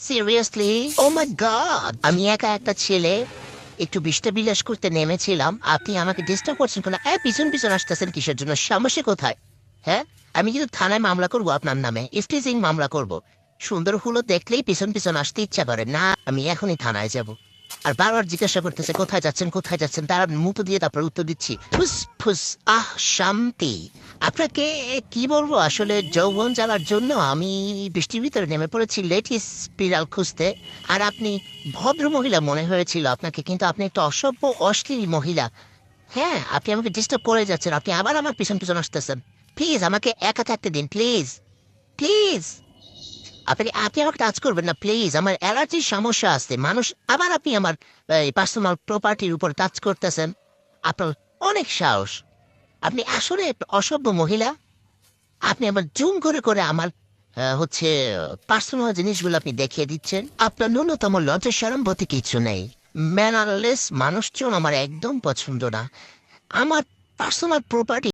Seriously ও মাই god আমি একা একটা ছেলে একটু বিষ্টা বিলাস করতে নেমেছিলাম। আপনি আমাকে ডিস্টার্ব করছেন কেন? হ্যাঁ পিছন পিছন আসতেছেন কিসের জন্য? সমস্যা কোথায়? হ্যাঁ? আমি কিন্তু থানায় মামলা করব আপনার নামে। ইফটিজিং মামলা করব। সুন্দর হুলো দেখলেই পিছন পিছন আসতে ইচ্ছা করে। না আমি এখনই থানায় যাব। আর বারবার জিজ্ঞাসা করতেছে, কোথায় যাচ্ছেন কোথায় যাচ্ছেন? তারা মুতো দিয়ে তারপর উত্তর দিচ্ছি, ফুস ফুস, আহ, শান্তি। আপনাকে কি বলব? আসলে যৌবন জ্বালার জন্য আমি বৃষ্টির ভিতরে নেমে পড়েছি লেটিস স্পিরাল খুঁজতে। আর আপনি ভদ্র মহিলা মনে হয়েছিল আপনাকে, কিন্তু আপনি একটা অসভ্য, অশ্লীল মহিলা। হ্যাঁ আপনি আমাকে ডিস্টার্ব করে যাচ্ছেন, আপনি আবার আমার পিছন পিছন আসতেছেন। প্লিজ আমাকে একা থাকতে দিন প্লিজ প্লিজ আপনি আপনি আমাকে টাচ করবেন না প্লিজ আমার অ্যালার্জির সমস্যা আছে। মানুষ আবার আপনি আমার পার্সোনাল প্রপার্টির উপর টাচ করতেছেন। আপনার অনেক সাহস। আপনি আসলে অসভ্য মহিলা। আপনি আমার জুম করে করে আমার হচ্ছে পার্সোনাল জিনিসগুলো আপনি দেখিয়ে দিচ্ছেন। আপনার ন্যূনতম লজ্জা সরম কিছু নেই। ম্যানারলেস মানুষজন আমার একদম পছন্দ না। আমার পার্সোনাল প্রপার্টি